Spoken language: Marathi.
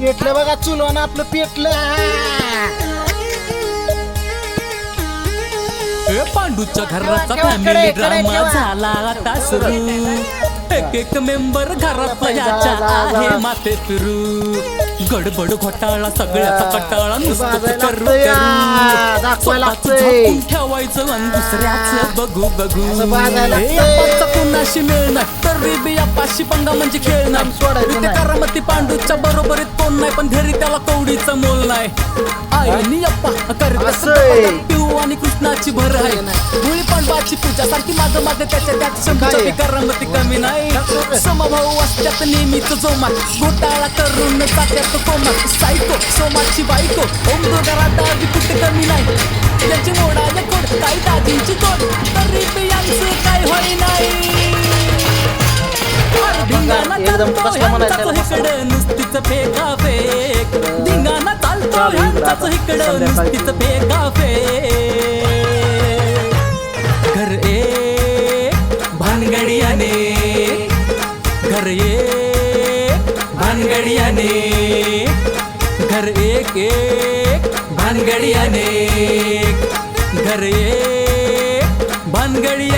पेटलं बघा चुलवान आपलं पेटलं ए, पांडूच्या घराचा फॅमिली ड्रामा. झाला आता सुरू एक एक मेंबर घरातला जा, याच्या. आहे माथे फिरू गडबड घोटाळा सगळ्याचा कटाळा नुसतं करू. स्वतःचं ठेवायचं आणि दुसऱ्याच बघू बघू. कुणाशी मिळणार? तरी बी अप्पाशी पंगा म्हणजे खेळणार. करामती पांडूच्या बरोबरीत कोण नाही पण घरी त्याला कवडीचं मोल नाही. आईनी अप्पा करत. पिऊ आणि कृष्णाची भर आहे. पांडवाची पूजा सारखी माग माग त्याच्या त्यात शंभूच्या काय? पिकारामती कमी नाही. समभाऊ असत्यात नेहमीच जोमात. घोटाळा करून जात्यात कोमात. सायको सोमाची बायको ओम दोघाला दाबी कुठे कमी नाही. याची मोडा या कोड काही दाजींची तोड तरी बी यांचं काय होई नाही. नुसतीच फेका फेक. धिंगाणा चालतो ह्यांचाच. इकडं. नुसतीच फेका फेक. भानगडी अनेक घर एक भानगडी अनेक घर एक एक भानगडी घर एक भानगडी